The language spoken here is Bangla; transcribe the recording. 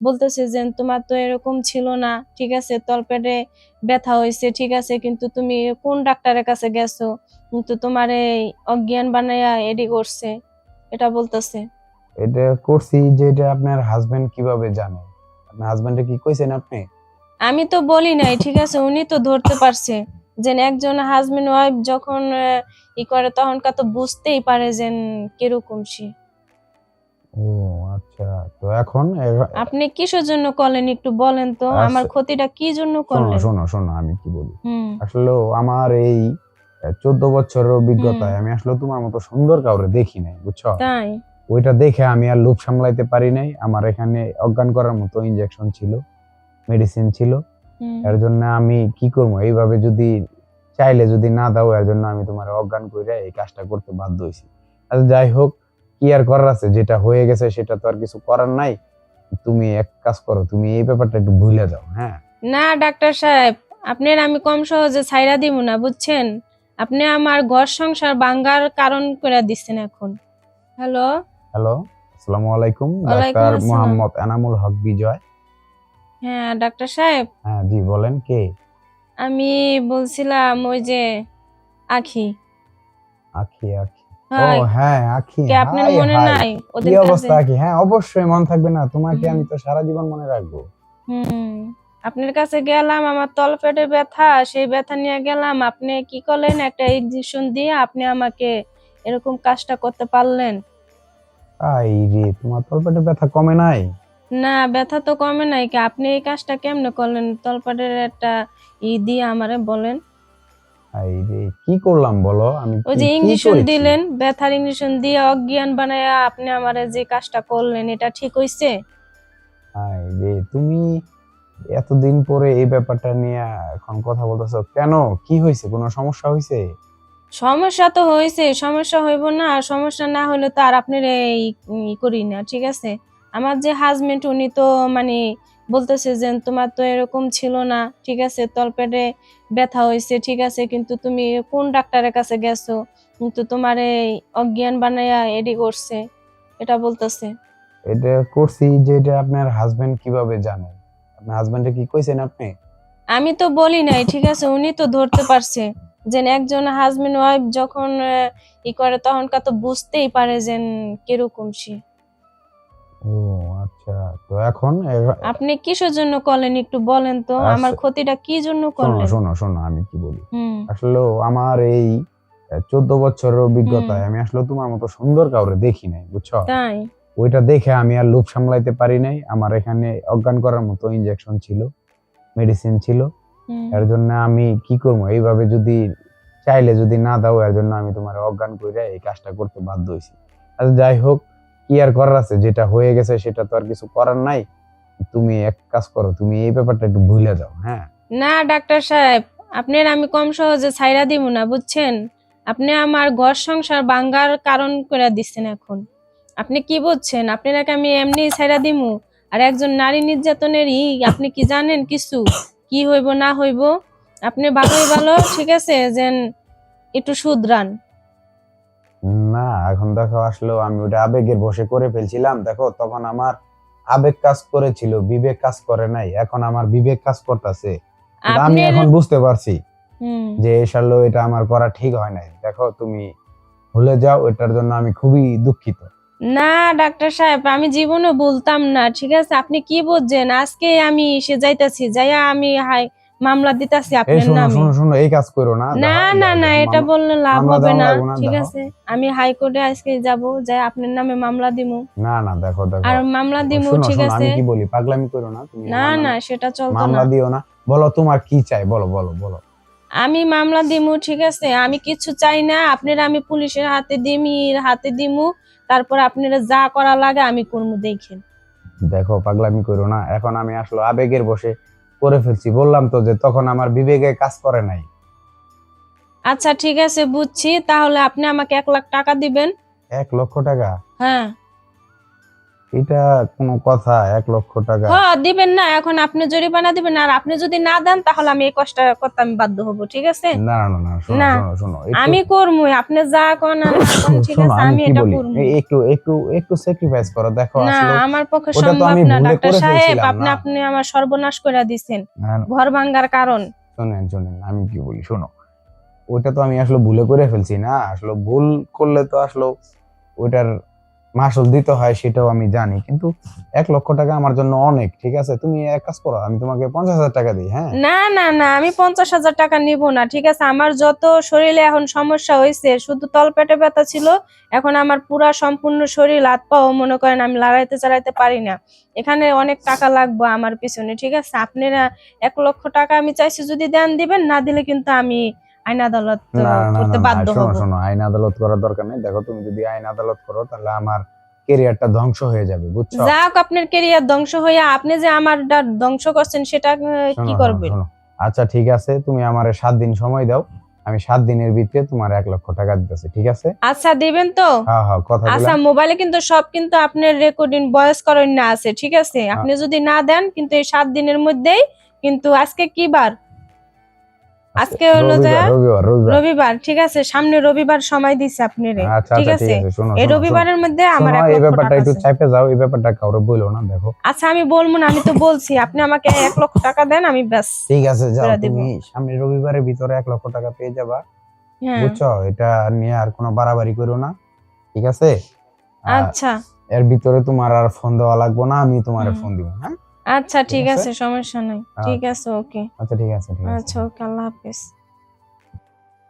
বলতেছে যে তোমার তো এরকম ছিল না ঠিক আছে? তলপেটে ব্যথা হয়েছে ঠিক আছে? কিন্তু তুমি কোন ডাক্তারের কাছে গেছো? কিন্তু তোমার এই অজ্ঞান বানাইয়া এডি করছে। এটা বলতেছে। এটা করছি যে এটা আপনার হাজবেন্ড কীভাবে জানে? আপনার হাজবেন্ডে কি কইছেন আপনি? আমি তো বলি নাই ঠিক আছে? উনি তো ধরতে পারছে যে একজন হাজবেন্ড ওয়াইফ যখন ই করে তখন তো বুঝতেই পারে যে কীরকম সে। ও আচ্ছা তো এখন আপনি কিসের জন্য করলেন একটু বলেন তো? আমার আচ্ছা। ক্ষতিটা কি জন্য করলেন শোনো শোনো আমি কি বলি? আসলে আমার এই চোদ্দ বছরের অভিজ্ঞতায় আমি আসলে তোমার মতো সুন্দর কাউরে দেখি নাই বুঝছ? তাই? ওইটা দেখে আমি আর লোভ সামলাইতে পারি নাই। আমার এখানে অজ্ঞান করার মতো ইনজেকশন ছিল মেডিসিন ছিল। এর জন্য আমি কি করব? এইভাবে যদি চাইলে যদি না দাও এর জন্য আমি তোমার অজ্ঞান করে এই কাজটা করতে বাধ্য হয়েছি আচ্ছা যাই হোক কি আর করার আছে? যেটা হয়ে গেছে সেটা তো আর কিছু করার নাই। তুমি এক কাজ করো তুমি এই ব্যাপারটা একটু ভুলে যাও হ্যাঁ? না ডাক্তার সাহেব আপনার আমি কম সহজে ছাইরা দিব না বুঝছেন? আপনি আমার ঘর সংসার ভাঙ্গার কারণ করে দিচ্ছেন এখন। হ্যালো? হ্যালো আসসালামু আলাইকুম ডাক্তার মোহাম্মদ এনামুল হক বিজয়। হ্যাঁ ডাক্তার সাহেব। হ্যাঁ জি বলেন কে? আমি বলছিলাম ওই যে আখি। আখি আখি। ও হ্যাঁ আখি কি আপনার মনে হাই। নাই? কি অবস্থা কাছে। আখি? হ্যাঁ অবশ্যই মন থাকবে না। তোমাকে আমি তো সারা জীবন মনে রাখব। হুম। আপনার কাছে গেলাম আমার তলপেটে ব্যথা সেই ব্যথা নিয়ে গেলাম। আপনি কি করলেন? একটা ইনজেকশন দিয়ে আপনি আমাকে এরকম কাজটা করতে পারলেন? আই রে তোমার তলপেটে ব্যথা কমে নাই? না ব্যথা তো কমে নাই। কি আপনি এই কাজটা কেমনে করলেন? তলপেটের একটা ই দিয়ে আমারে বলেন। রে কি করলাম বলো? আমি ওই যে ইঞ্জেকশন দিলেন ব্যথার ইঞ্জেকশন দিয়ে অজ্ঞান বানায়া আপনি আমারে যে কাজটা করলেন এটা ঠিক হইছে? আই রে তুমি এতদিন পরে এই ব্যাপারটা নিয়ে এখন কথা বলতেছো কেন? কি হয়েছে কোনো সমস্যা হয়েছে সমস্যা তো হয়েছে সমস্যা হইব না সমস্যা না হলে তো আর আপনার এই করি না ঠিক আছে? আমার যে হাজবেন্ড উনি তো মানে বলতেছে যে তোমার তো এরকম ছিল না ঠিক আছে তলপেটে ব্যথা হয়েছে ঠিক আছে কিন্তু তুমি কোন ডাক্তারের কাছে গেছো? কিন্তু তোমার এই অজ্ঞান বানাইয়া এডি করছে এটা বলতেছে। এটা করছি যে এটা আপনার হাজবেন্ড কীভাবে জানে? আপনার হাজবেন্ডে কি কইছেন আপনি? আমি তো বলি নাই ঠিক আছে উনি তো ধরতে পারছে যে একজন হাজবেন্ড ওয়াইফ যখন ই করে তখন তো বুঝতেই পারে যে কীরকম সে। ও আচ্ছা। তো এখন আপনি কিসের জন্য করলেন একটু বলেন তো। আমার ক্ষতিটা কি জন্য করলেন শোনো শোনো আমি কি বলি? আসলে আমার এই চোদ্দ বছরের অভিজ্ঞতায় আমি আসলে তোমার মতো সুন্দর কাউরে দেখি নাই বুঝছ? তাই? ওইটা দেখে আমি আর লোভ সামলাইতে পারি নাই। আমার এখানে অজ্ঞান করার মতো ইনজেকশন ছিল মেডিসিন ছিল। এর জন্য আমি কি করব? এইভাবে যদি চাইলে যদি না দাও এর জন্য আমি তোমার অজ্ঞান করে এই কাজটা করতে বাধ্য হয়েছি আচ্ছা যাই হোক কি আর করার আছে যেটা হয়ে গেছে সেটা তো আর কিছু করার নাই। তুমি এক কাজ করো তুমি এই ব্যাপারটা একটু ভুলে যাও হ্যাঁ? না ডাক্তার সাহেব আপনার আমি কম সহজে ছাইরা দিব না বুঝছেন? আপনি আমার ঘর সংসার ভাঙ্গার কারণ করে দিচ্ছেন এখন। আপনি কি বুঝছেন? আপনাকে আমি এমনি ছাইরা দিমু? আর একজন নারী নির্যাতনের ই আপনি কি জানেন কিছু? কি হইব না হইব? আপনি ভালোই ভালো ঠিক আছে? যেন একটু শুধরান। না এখন দেখো আসলেও আমি ওটা আবেগের বসে করে ফেলছিলাম। দেখো তখন আমার আবেগ কাজ করেছিল বিবেক কাজ করে নাই এখন আমার বিবেক কাজ করতেছে। আমি এখন বুঝতে পারছি যে এসালো এটা আমার করা ঠিক হয় নাই। দেখো তুমি ভুলে যাও এটার জন্য আমি খুবই দুঃখিত। না ডাক্তার সাহেব আমি জীবনে বলতাম না ঠিক আছে? আপনি কি বুঝছেন? আজকে আমি এসে যাইতাছি যাইয়া আমি হাই মামলা দিতাছি আপনার নামে। শোনো শোনো এই কাজ করো না না না না এটা বললে লাভ হবে না। ঠিক আছে আমি হাইকোর্টে আজকে যাব যাই আপনার নামে মামলা দিমু। না না দেখো দেখো। আর মামলা দিমু ঠিক আছে আমি কি বলি পাগলামি করো না তুমি না না সেটা চলতো না। মামলা দিও না। বলো তোমার কি চাই? বলো বলো বলো। আমি মামলা দিমু ঠিক আছে আমি কিছু চাই না আপনারা আমি পুলিশের হাতে দিমি হাতে দিমু তারপর আপনারা যা করা লাগে আমি করব দেখেন। দেখো পাগলামি করো না এখন আমি আসলে আবেগের বসে। করে ফেলছি। বললাম তো যে তখন আমার বিবেকে কাজ করে নাই। আচ্ছা ঠিক আছে বুঝছি। তাহলে আপনি আমাকে এক লাখ টাকা দিবেন। এক লক্ষ টাকা? হ্যাঁ। এটা কোনো কথা এক লক্ষ টাকা। হ্যাঁ দিবেন না এখন আপনি জরিমানা দিবেন আর আপনি যদি না দেন তাহলে আমি এই কষ্ট করতে আমি বাধ্য হব ঠিক আছে? না না না শোনো। শোনো আমি করব আপনি যা কোন ঠিক আছে আমি এটা এই একটু একটু একটু স্যাক্রিফাইস করো দেখো না আমার পক্ষে সম্ভব না ডাক্তার সাহেব আপনি আপনি আমার সর্বনাশ করে দিছেন না, না, ঘর ভাঙ্গার কারণ। শোনেন শোনেন আমি কি বলি শোনো ওটা তো আমি আসলে ভুলে করে ফেলছি না আসলে ভুল করলে তো আসলে ওইটার মাসুল দিতে হয় সেটাও আমি জানি, কিন্তু এক লক্ষ টাকা আমার জন্য অনেক, ঠিক আছে? তুমি এক কাজ করো, আমি তোমাকে পঞ্চাশ হাজার টাকা দিই হ্যাঁ? না না না, আমি পঞ্চাশ হাজার টাকা নিব না, ঠিক আছে? আমার যত শরীরে এখন সমস্যা হয়েছে, শুধু তলপেটে ব্যথা ছিল, এখন আমার পুরা সম্পূর্ণ শরীর হাত পাও মনে করেন আমি লড়াইতে চালাইতে পারি না। এখানে অনেক টাকা লাগবে আমার পিছনে, ঠিক আছে? আপনারা এক লক্ষ টাকা আমি চাইছি যদি দেন দিবেন, না দিলে কিন্তু আমি আইন আদালত করতে বাধ্য হব। শোনো আইন আদালত করার দরকার নেই। দেখো তুমি যদি আইন আদালত করো তাহলে আমার কেরিয়ারটা ধ্বংস হয়ে যাবে বুঝছ? যাক আপনার কেরিয়ার ধ্বংস হইয়া আপনি যে আমার ধ্বংস করছেন সেটা কি করবেন আচ্ছা ঠিক আছে তুমি আমারে সাত দিন সময় দাও। আমি সাত দিনের ভিতরে তোমার এক লক্ষ টাকা দিতেছি ঠিক আছে? আচ্ছা দিবেন তো? হ্যাঁ হ্যাঁ কথা আচ্ছা মোবাইলে কিন্তু সব কিন্তু আপনার রেকর্ডিং বয়স করেন না আছে ঠিক আছে? আপনি যদি না দেন কিন্তু এই সাত দিনের মধ্যেই কিন্তু আজকে কি বার? আজকে হলো যে রবিবার ঠিক আছে? সামনে রবিবার সময় দিছে আপনি রে আচ্ছা ঠিক আচ্ছা আছে? এই রবিবারের মধ্যে আমার এক এই লক্ষ ব্যাপারটা টাকা একটু। যাও এই ব্যাপারটা কাউরে বইলো না দেখো। আচ্ছা আমি বলব না আমি তো বলছি আপনি আমাকে এক লক্ষ টাকা দেন আমি ব্যাস ঠিক আছে যাও তুমি সামনে রবিবারের ভিতরে এক লক্ষ টাকা পেয়ে যাবা হ্যাঁ। বুঝছ? এটা নিয়ে আর কোনো বাড়াবাড়ি করো না ঠিক আছে? আচ্ছা। এর ভিতরে তোমার আর ফোন দেওয়া লাগবে না আমি তোমার ফোন দিব হ্যাঁ? আচ্ছা ঠিক আছে? আছে সমস্যা নাই। ঠিক আছে ওকে। আচ্ছা ঠিক আছে। আচ্ছা ওকে আল্লাহ হাফেজ।